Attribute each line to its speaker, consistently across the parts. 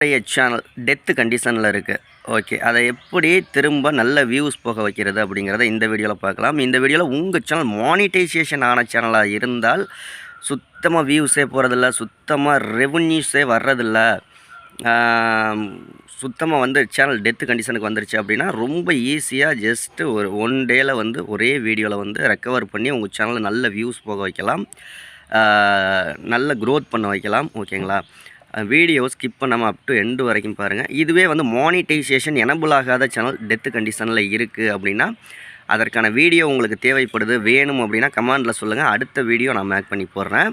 Speaker 1: பழைய channel death கண்டிஷனில் இருக்குது ஓகே அதை எப்படி திரும்ப நல்ல வியூஸ் போக வைக்கிறது அப்படிங்கிறத இந்த வீடியோவில் பார்க்கலாம். இந்த வீடியோவில் உங்கள் சேனல் மானிட்டைசேஷன் ஆன சேனலாக இருந்தால் சுத்தமாக வியூஸே போகிறதில்ல சுத்தமாக ரெவன்யூஸே வர்றதில்ல. சுத்தமாக வந்து சேனல் டெத்து கண்டிஷனுக்கு வந்துருச்சு அப்படின்னா ரொம்ப ஈஸியாக ஜஸ்ட்டு ஒரு ஒன் டேயில் வந்து ஒரே வீடியோவில் வந்து ரெக்கவர் பண்ணி உங்கள் சேனலில் நல்ல வியூஸ் போக வைக்கலாம். நல்ல க்ரோத் பண்ண வைக்கலாம். ஓகேங்களா வீடியோ ஸ்கிப் பண்ணாமல் அப் டு எண்டு வரைக்கும் பாருங்கள் இதுவே வந்து மானிட்டைசேஷன் எனபிள் ஆகாத சேனல் டெத்து கண்டிஷனில் இருக்குது அப்படின்னா அதற்கான வீடியோ உங்களுக்கு தேவைப்படுது வேணும் அப்படின்னா கமெண்டில் சொல்லுங்கள் அடுத்த வீடியோ நான் மேக் பண்ணி போடுறேன்.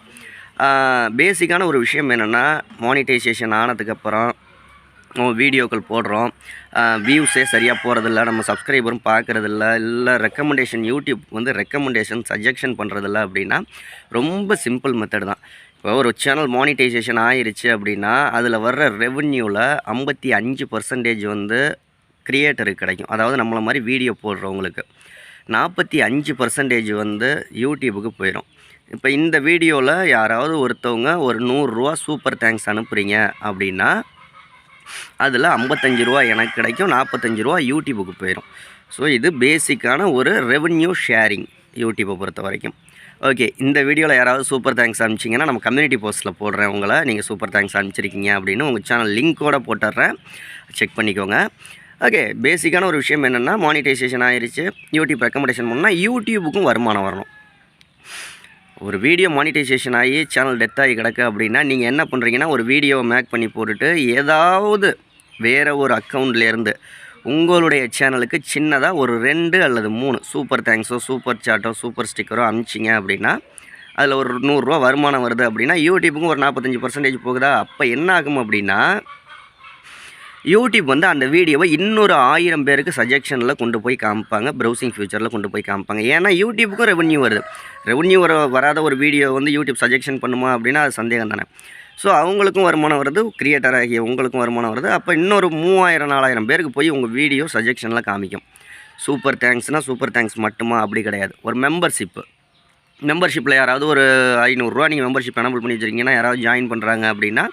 Speaker 1: பேசிக்கான ஒரு விஷயம் என்னென்னா மானிட்டைசேஷன் ஆனதுக்கப்புறம் நம்ம வீடியோக்கள் போடுறோம். வியூஸே சரியாக போகிறதில்ல நம்ம சப்ஸ்கிரைபரும் பார்க்குறதில்ல இல்லை ரெக்கமெண்டேஷன் யூடியூப் வந்து ரெக்கமெண்டேஷன் சஜெக்ஷன் பண்ணுறதில்ல அப்படின்னா ரொம்ப சிம்பிள் மெத்தட் தான். ஒரு சேனல் மானிட்டைசேஷன் ஆயிடுச்சு அப்படின்னா அதில் வர்ற ரெவன்யூவில் ஐம்பத்தி அஞ்சு பர்சன்டேஜ் வந்து க்ரியேட்டருக்கு கிடைக்கும். அதாவது நம்மளை மாதிரி வீடியோ போடுறவங்களுக்கு. நாற்பத்தி அஞ்சு பர்சன்டேஜ் வந்து யூடியூபுக்கு போயிடும் இப்போ இந்த வீடியோவில் யாராவது ஒருத்தவங்க ஒரு நூறுரூவா சூப்பர் தேங்க்ஸ் அனுப்புகிறீங்க அப்படின்னா அதில் ஐம்பத்தஞ்சு ரூபா எனக்கு கிடைக்கும் நாற்பத்தஞ்சு ரூபா யூடியூபுக்கு போயிடும் ஸோ இது பேசிக்கான ஒரு ரெவன்யூ ஷேரிங் யூடியூப்பை பொறுத்த வரைக்கும். ஓகே இந்த வீடியோவில் யாராவது சூப்பர் தேங்க்ஸ் அனுப்பிச்சிங்கன்னா நம்ம கம்யூனிட்டி போஸ்ட்டில் போடுறேன் உங்களை. நீங்கள் சூப்பர் தேங்க்ஸ் அனுப்பிச்சிருக்கீங்க அப்படின்னு உங்கள் சேனல் லிங்க்கோடு போட்டுடுறேன் செக் பண்ணிக்கோங்க. ஓகே பேசிக்கான ஒரு விஷயம் என்னென்னா மானிட்டைசேஷன் ஆயிடுச்சு யூடியூப் ரெக்கமெண்டேஷன் பண்ணால் யூடியூபுக்கும் வருமானம் வரணும். ஒரு வீடியோ மானிட்டைசேஷன் ஆகி சேனல் டெத் ஆகி கிடக்கு அப்படின்னா நீங்கள் என்ன பண்ணுறீங்கன்னா ஒரு வீடியோவை மேக் பண்ணி போட்டுட்டு ஏதாவது வேறு ஒரு அக்கௌண்ட்லேருந்து உங்களுடைய சேனலுக்கு சின்னதாக ஒரு ரெண்டு அல்லது மூணு சூப்பர் தேங்க்ஸோ சூப்பர் சாட்டோ சூப்பர் ஸ்டிக்கரோ அனுப்பிச்சிங்க அப்படின்னா அதில் ஒரு நூறுரூவா வருமானம் வருது அப்படின்னா யூடியூப்புக்கும் ஒரு நாற்பத்தஞ்சு பர்சன்டேஜ் போகுதா? அப்போ என்ன ஆகும் அப்படின்னா யூடியூப் வந்து அந்த வீடியோவை இன்னொரு ஆயிரம் பேருக்கு சஜெக்ஷனில் கொண்டு போய் காமிப்பாங்க ப்ரௌசிங் ஃபியூச்சரில் கொண்டு போய் காமிப்பாங்க. ஏன்னா யூடியூப்புக்கும் ரெவன்யூ வருது. ரெவன்யூ வர வராத ஒரு வீடியோ வந்து யூடியூப் சஜெக்ஷன் பண்ணுமா அப்படின்னா அது சந்தேகம் தானே ஸோ அவங்களுக்கும் வருமானம் வருது கிரியேட்டர் ஆகிய உங்களுக்கும் வருமானம் வருது. அப்போ இன்னொரு மூவாயிரம் நாலாயிரம் பேருக்கு போய் உங்கள் வீடியோ சஜெக்ஷனில் காமிக்கும். சூப்பர் தேங்க்ஸ்னால் சூப்பர் தேங்க்ஸ் மட்டுமா? அப்படி கிடையாது. ஒரு மெம்பர்ஷிப்பு மெம்பர்ஷிப்பில் யாராவது ஒரு ஐநூறுரூவா நீங்கள் மெம்பர்ஷிப் எனபிள் பண்ணி வச்சுருக்கீங்கன்னா யாராவது ஜாயின் பண்ணுறாங்க அப்படின்னா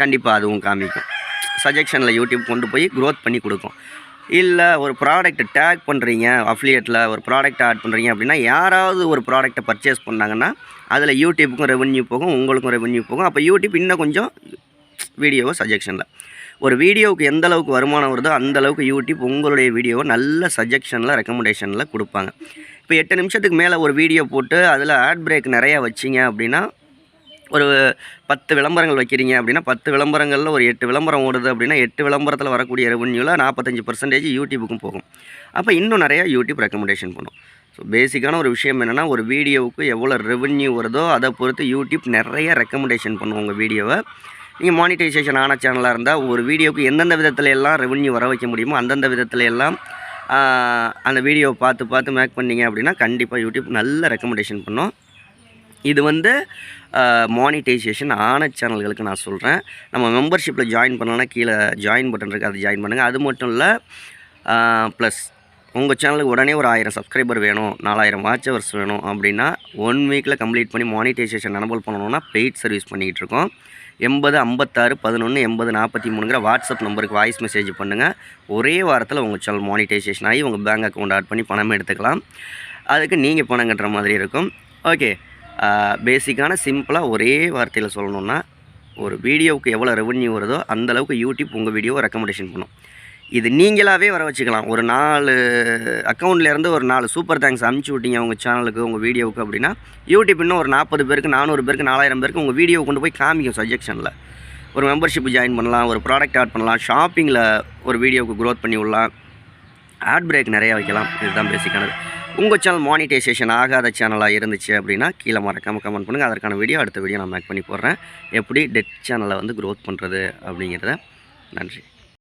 Speaker 1: கண்டிப்பாக அதுவும் காமிக்கும். சஜெக்ஷனில் யூடியூப் கொண்டு போய் க்ரோத் பண்ணி கொடுக்கும். இல்லை ஒரு ப்ராடக்ட்டை டேக் பண்ணுறீங்க அஃப்லியேட்டில் ஒரு ப்ராடக்ட் ஆட் பண்ணுறீங்க அப்படின்னா யாராவது ஒரு ப்ராடக்ட்டை பர்ச்சேஸ் பண்ணாங்கன்னா அதில் யூடியூப்புக்கும் ரெவென்யூ போகும் உங்களுக்கும் ரெவென்யூ போகும். அப்போ யூடியூப் இன்னும் கொஞ்சம் வீடியோவை சஜெக்ஷனில் ஒரு வீடியோவுக்கு எந்த அளவுக்கு வருமானம் வருதோ அந்த அளவுக்கு யூடியூப் உங்களுடைய வீடியோவை நல்ல சஜெக்ஷனில் ரெக்கமெண்டேஷனில் கொடுப்பாங்க. இப்போ எட்டு நிமிஷத்துக்கு மேலே ஒரு வீடியோ போட்டு அதில் ஆட் பிரேக் நிறையா வச்சிங்க அப்படின்னா ஒரு பத்து விளம்பரங்கள் வைக்கிறீங்க அப்படின்னா பத்து விளம்பரங்களில் ஒரு எட்டு விளம்பரம் ஓடுது அப்படின்னா எட்டு விளம்பரத்தில் வரக்கூடிய ரெவன்யூவில் நாற்பத்தஞ்சு பர்சன்டேஜ் யூடியூபுக்கும் போகும். அப்போ இன்னும் நிறையா யூடியூப் ரெக்கமெண்டேஷன் பண்ணும். ஸோ பேசிக்கான ஒரு விஷயம் என்னென்னா ஒரு வீடியோவுக்கு எவ்வளோ ரெவன்யூ வருதோ அதை பொறுத்து யூடியூப் நிறைய ரெக்கமெண்டேஷன் பண்ணும் உங்கள் வீடியோவை. நீங்கள் மானிட்டைசேஷன் ஆன சேனலாக இருந்தால் ஒரு வீடியோவுக்கு எந்தெந்த விதத்தில் எல்லாம் ரெவன்யூ வர வைக்க முடியுமோ அந்தந்த விதத்தில் எல்லாம் அந்த வீடியோவை பார்த்து பார்த்து மேக் பண்ணீங்க அப்படின்னா கண்டிப்பாக யூடியூப் நல்ல ரெக்கமெண்டேஷன் பண்ணும். இது வந்து மானிட்டைசேஷன் ஆன சேனல்களுக்கு நான் சொல்கிறேன் நம்ம மெம்பர்ஷிப்பில் ஜாயின் பண்ணலன்னா கீழே ஜாயின் பட்டன் இருக்குது அதை ஜாயின் பண்ணுங்கள் அது மட்டும் இல்லை ப்ளஸ் உங்கள் சேனலுக்கு உடனே ஒரு ஆயிரம் சப்ஸ்கிரைபர் வேணும் நாலாயிரம் வாட்ச் ஹவர்ஸ் வேணும் அப்படின்னா ஒன் வீக்கில் கம்ப்ளீட் பண்ணி மானிட்டைசேஷன் எனபிள் பண்ணணும்னா பெய்ட் சர்வீஸ் பண்ணிகிட்டு இருக்கோம். எண்பது ஐம்பத்தாறு பதினொன்று எண்பது நாற்பத்தி மூணுங்கிற வாட்ஸ்அப் நம்பருக்கு வாய்ஸ் மெசேஜ் பண்ணுங்கள் ஒரே வாரத்தில் உங்கள் சேனல் மானிட்டைசேஷன் ஆகி உங்கள் பேங்க் அக்கௌண்ட் ஆட் பண்ணி பணம் எடுத்துக்கலாம். அதுக்கு நீங்கள் பணம் கட்டுற மாதிரி இருக்கும். ஓகே பேசிக்கான சிம்பிளாக ஒரே வார்த்தையில் சொல்லணுன்னா ஒரு வீடியோவுக்கு எவ்வளோ ரெவன்யூ வருதோ அந்தளவுக்கு யூடியூப் உங்கள் வீடியோவை ரெக்கமெண்டேஷன் பண்ணும். இது நீங்களாகவே வர வச்சுக்கலாம். ஒரு நாலு அக்கௌண்ட்லேருந்து ஒரு நாலு சூப்பர் தேங்க்ஸ் அமுச்சு விட்டீங்க உங்கள் சேனலுக்கு உங்கள் வீடியோவுக்கு அப்படின்னா யூடியூப் இன்னும் ஒரு நாற்பது பேருக்கு நானூறு பேருக்கு நாலாயிரம் பேருக்கு உங்கள் வீடியோ கொண்டு போய் காமிக்கும் சஜெக்ஷனில் ஒரு மெம்பர்ஷிப் ஜாயின் பண்ணலாம் ஒரு ப்ராடக்ட் ஆட் பண்ணலாம் ஷாப்பிங்கில் ஒரு வீடியோவுக்கு க்ரோத் பண்ணி விடலாம். ஆட் பிரேக் நிறையா வைக்கலாம். இதுதான் பேசிக்கானது உங்கள் சேனல் மானிட்டைசேஷன் ஆகாத சேனலாக இருந்துச்சு அப்படின்னா கீழே மறக்காமல் கமெண்ட் பண்ணுங்கள் அதற்கான வீடியோ அடுத்த வீடியோ நான் மேக் பண்ணி போடுறேன். எப்படி டெட் சேனலை வந்து க்ரோத் பண்ணுறது அப்படிங்கிறத. நன்றி.